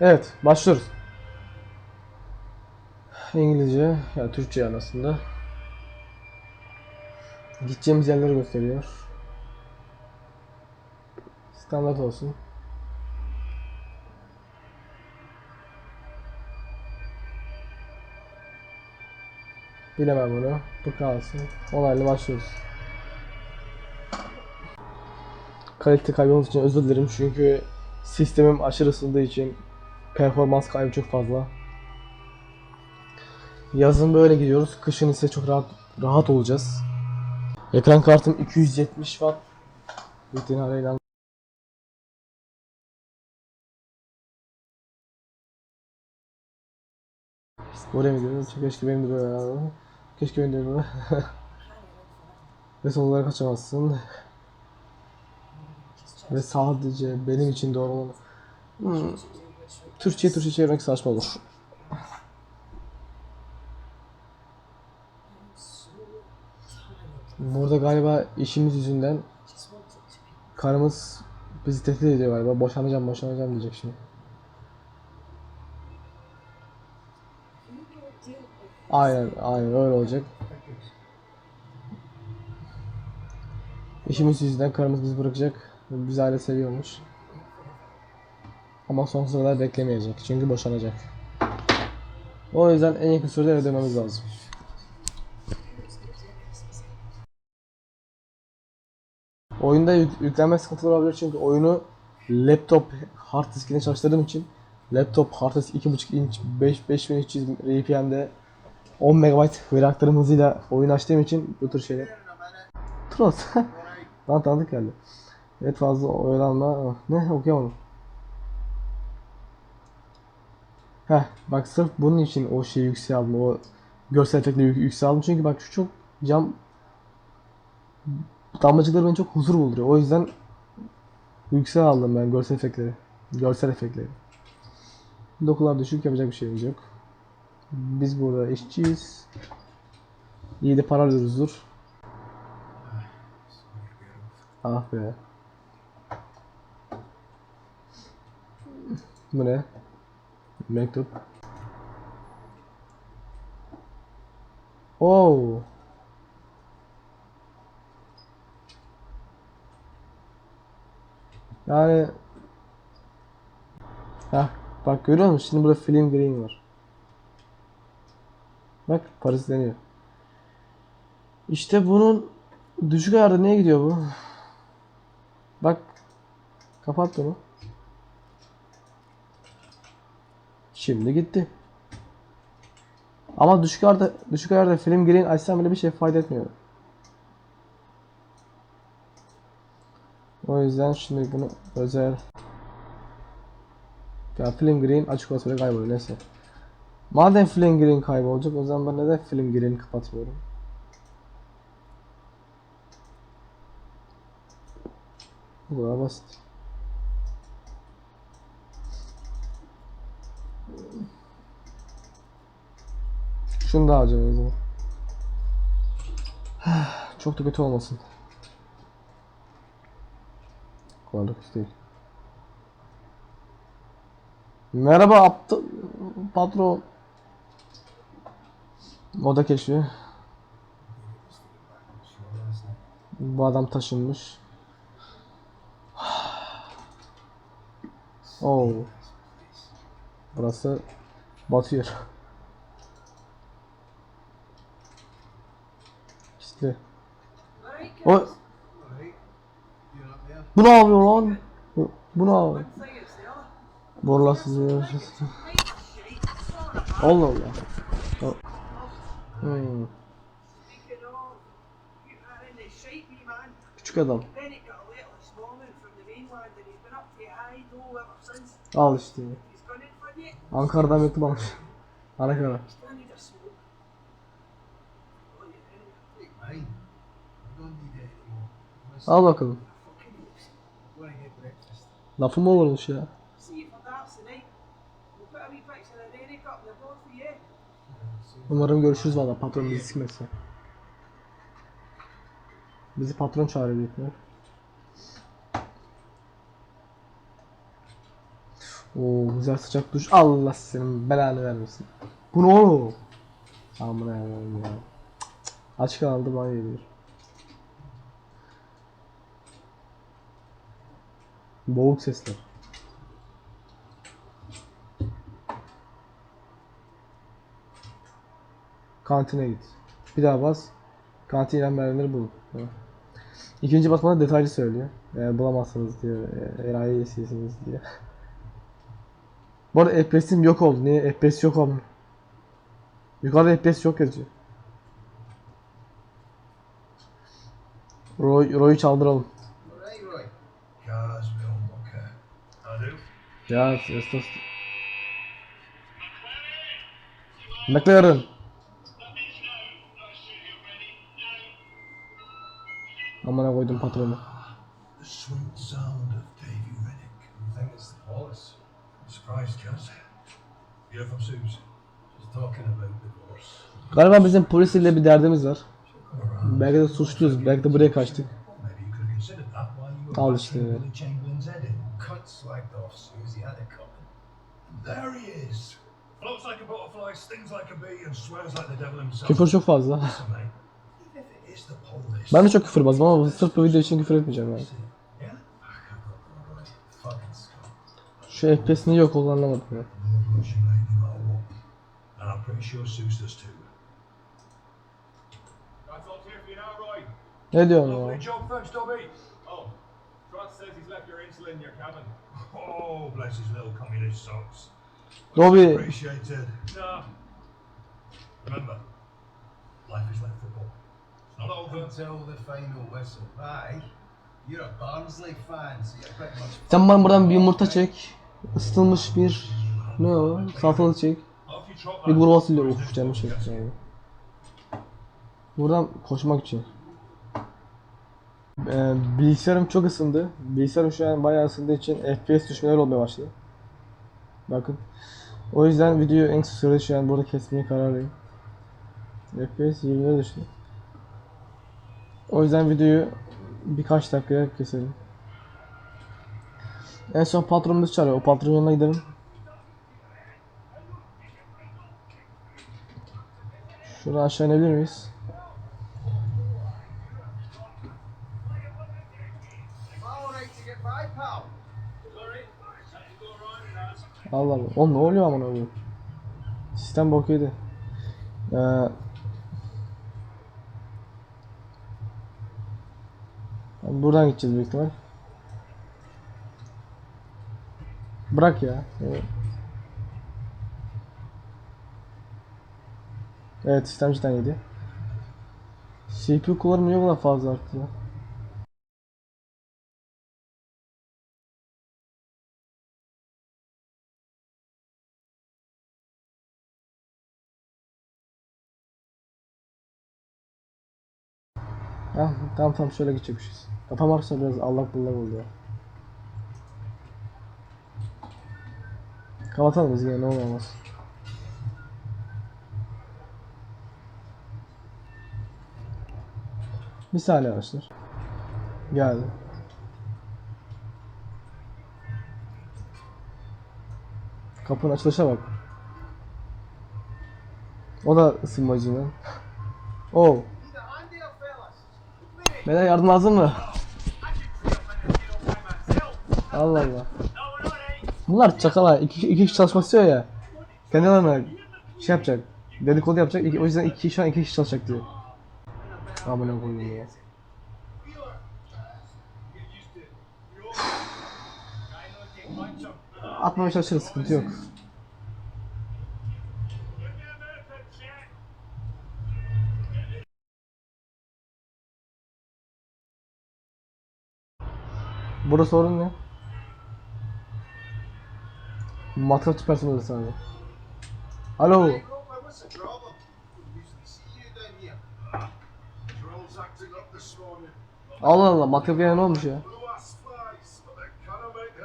Evet, başlıyoruz. İngilizce, ya Türkçe yani aslında. Gideceğimiz yerleri gösteriyor. Standart olsun. Bilemem bunu. Bu kalsın. Onayla başlıyoruz. Kalite kaybımız için özür dilerim çünkü sistemim aşırı ısındığı için performans kaybı çok fazla. Yazın böyle gidiyoruz. Kışın ise çok rahat rahat olacağız. Ekran kartım 270 watt. Bittiğini arayla. Oraya mı gidiyoruz? Keşke benim de böyle. Keşke benim de böyle. Ve son olarak kaçamazsın. Ve sadece benim için doğru olan. Hmm. Türkçe'ye Türkçe çevirmek saçma olur. Burada galiba işimiz yüzünden karımız bizi tehdit ediyor galiba. Boşanacağım, boşanacağım diyecek şimdi. Aynen, aynen öyle olacak. İşimiz yüzünden karımız bizi bırakacak. Biz hala seviyormuş. Ama sonsuza kadar beklemeyecek. Çünkü boşanacak. O yüzden en yakın sürede eve dönmemiz lazım. Oyunda yük- yüklenme sıkıntıları olabilir çünkü oyunu laptop hard diskine çalıştırdığım için laptop hard disk 2.5 inç 5 5300 RPM'de 10 MB veri aktarım hızıyla oyun açtığım için bu tür şeyler. Troll. Lan tanıdık geldi. Evet fazla oyalanma. Ne okuyamadım. Heh bak sırf bunun için o şeyi yükseğe aldım. O görsel efektle yük- yükseğe aldım. Çünkü bak şu çok cam damlacıkları beni çok huzur bulduruyor. O yüzden yükseğe aldım ben görsel efektleri. Görsel efektleri. Dokular düşük yapacak bir şeyimiz yok. Biz burada işçiyiz. İyi de para alıyoruzdur. Ah be. Bu ne? Mektup. Oo. Yani Hah, bak görüyor musun? Şimdi burada film green var. Bak Parisleniyor. İşte bunun düşük ayarda niye gidiyor bu? Bak kapat bunu. Şimdi gitti. Ama düşük ayarda düşük ayarda film green açsam bile bir şey fayda etmiyor. O yüzden şimdi bunu özel ya film green açık olsa bile kayboluyor neyse. Madem film green kaybolacak o zaman ben neden film green kapatmıyorum? Bu kadar basit. Şunu da harcayalım o zaman. Çok da kötü olmasın. Kolaylık değil. Merhaba aptal patron. Moda keşfi. Bu adam taşınmış. Oo. Burası batıyor. İşte. O bu ne yapıyor lan? Bu, ne yapıyor? Borlasız ya. Allah Allah. O- Hmm. Küçük adam. Al işte. Ankara'dan mektup almış. Ankara. Still need a smoke. Yeah, anyway. Take mine. I don't need it anymore. Listen, Al bakalım. Lafı mı olurmuş ya? Umarım görüşürüz valla patron bizi sıkmazsa. Bizi patron çağırıyor büyük Oo güzel sıcak duş. Allah senin belanı vermesin. Bu ne oğlum? Amına koyayım ya. Aç kaldı banyo ediyor. Boğuk sesler. Kantine git. Bir daha bas. Kantin merdivenleri bul. Ha. İkinci basmada detaylı söylüyor. Eğer bulamazsanız diyor. Eğer iyisiniz diye. Bu arada FPS'im yok oldu. Niye? FPS yok oldu. Yukarıda FPS yok yazıyor. Roy, Roy'u çaldıralım. Do. Ya Estos. McLaren. Amına koydum patronu. Surprised, cuz. You're from Sue's. She's talking about divorce. Galiba bizim polis ile bir derdimiz var. Belki de suçluyuz. Belki de buraya kaçtık. Al işte. Küfür çok fazla. Ben de çok küfür bazım ama sırf bu video için küfür etmeyeceğim yani. Şu FPS niye yok olduğunu anlamadım ya. Ne diyorsun ya? Dobby. Remember, life is like football. It's not over. Until the final whistle. Aye. You're a Barnsley fan, so you're pretty much. Sen bana buradan bir yumurta çek. Isıtılmış bir ne o? Salatalık çek. Bir kuru fasulye uf canım çekti yani. Buradan koşmak için. Ee, bilgisayarım çok ısındı. Bilgisayarım şu an bayağı ısındığı için FPS düşmeler olmaya başladı. Bakın. O yüzden videoyu en kısa sürede şu an burada kesmeye kararlıyım. FPS 20'lere düştü. O yüzden videoyu birkaç dakikaya keselim. En son patronumuz çağırıyor. O patronun yanına gidelim. Şuradan aşağı inebilir miyiz? Allah Allah. Oğlum ne oluyor amına koyayım? Sistem bok yedi. Ee, buradan gideceğiz büyük ihtimal. Bırak ya. Evet. Evet sistem cidden yedi. CPU kullanımı niye bu kadar fazla arttı ya? Ha, tamam tamam şöyle geçecekmişiz. Kafam arsa biraz allak bullak oldu Kapatalım biz yine ne olur olmaz. Bir saniye arkadaşlar. Geldi. Kapının açılışa bak. O da ısınmacı lan. Oh. Need a hand here, fellas. Beyler yardım lazım mı? Allah Allah. Bunlar çakala. İki, iki kişi çalışmak istiyor ya. Kendilerine şey yapacak. Dedikodu yapacak. İki, o yüzden iki şu an iki kişi çalışacak diyor. Amına koyayım ya. Atmamaya çalışırız sıkıntı yok. Burada sorun ne? Acting up this morning. Allah Allah gene ne olmuş ya? Blue ass flies, but they cannot make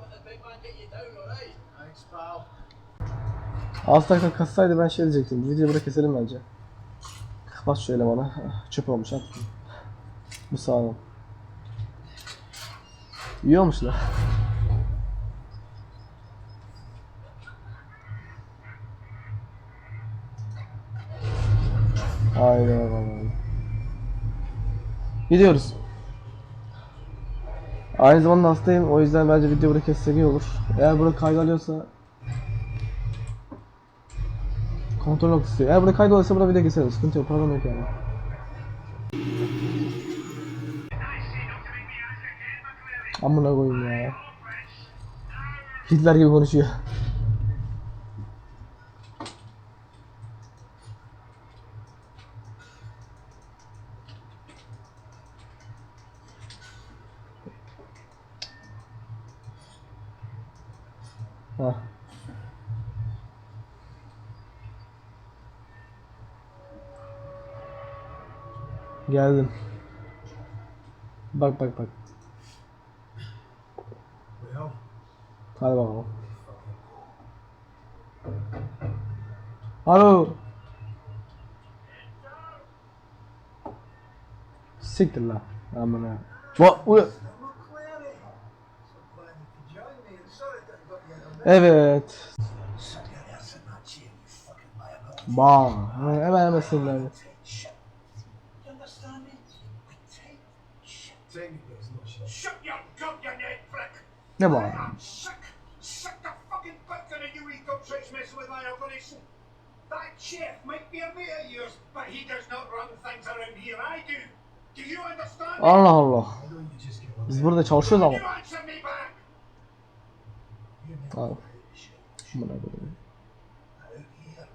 let the big man get you down, alright? Thanks, pal. Az dakika kassaydı ben şey diyecektim. Videoyu burada keselim bence. Kapat şu elemanı. Ah, Çöp olmuş at. Bu sağlam. İyi olmuş lan. Aynen öyle. Gidiyoruz. Aynı zamanda hastayım o yüzden bence video burada kessek iyi olur. Eğer burada kayda alıyorsa Kontrol noktası. Eğer burada kaydolursa burada video keseriz. Sıkıntı yok. Problem yok yani. Amına koyayım ya. Hitler gibi konuşuyor. Geldim. Bak bak bak. Hadi bakalım. Alo. Siktir lan. Aman ha. Va uya. I'm not Clary. So glad with my operation. That chef might be a mate of yours, but he does not run things around here. I do. Do you understand? me? Allah Allah. Biz burada çalışıyoruz ama. You answer me back. You make Al. all the shit. Amına koyayım. Out here.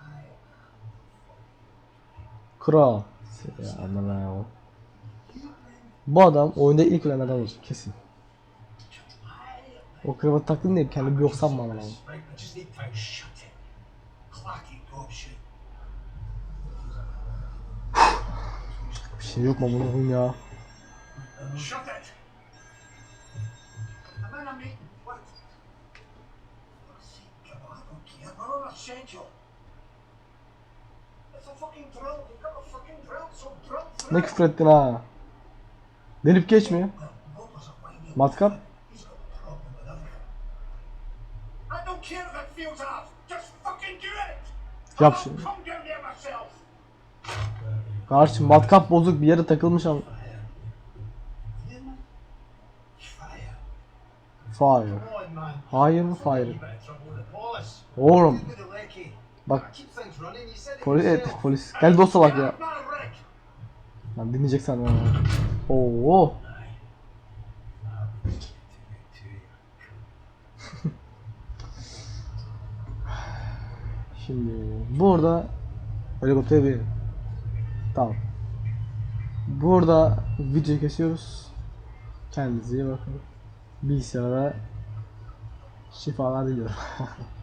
I Kral. Ya. Bu adam oyunda ilk ölen adam olacak kesin. O kravat taktın diye kendi bir yok sanma amına koyayım. Right, I just need to shut it. Clacky gobshite. Bir şey yok mu koyayım ya. Shut it. I'm in a meeting. What? Yap şunu. Karşı matkap bozuk bir yere takılmış ama. Fire. Hayır mı fire? Oğlum. Bak polis et yourself. polis. Gel dost olak ya. Lan dinleyecek ya. Oo. Şimdi burada helikopter bir tamam. Burada video kesiyoruz. Kendinize iyi bakın. Bilgisayara şifalar diliyorum.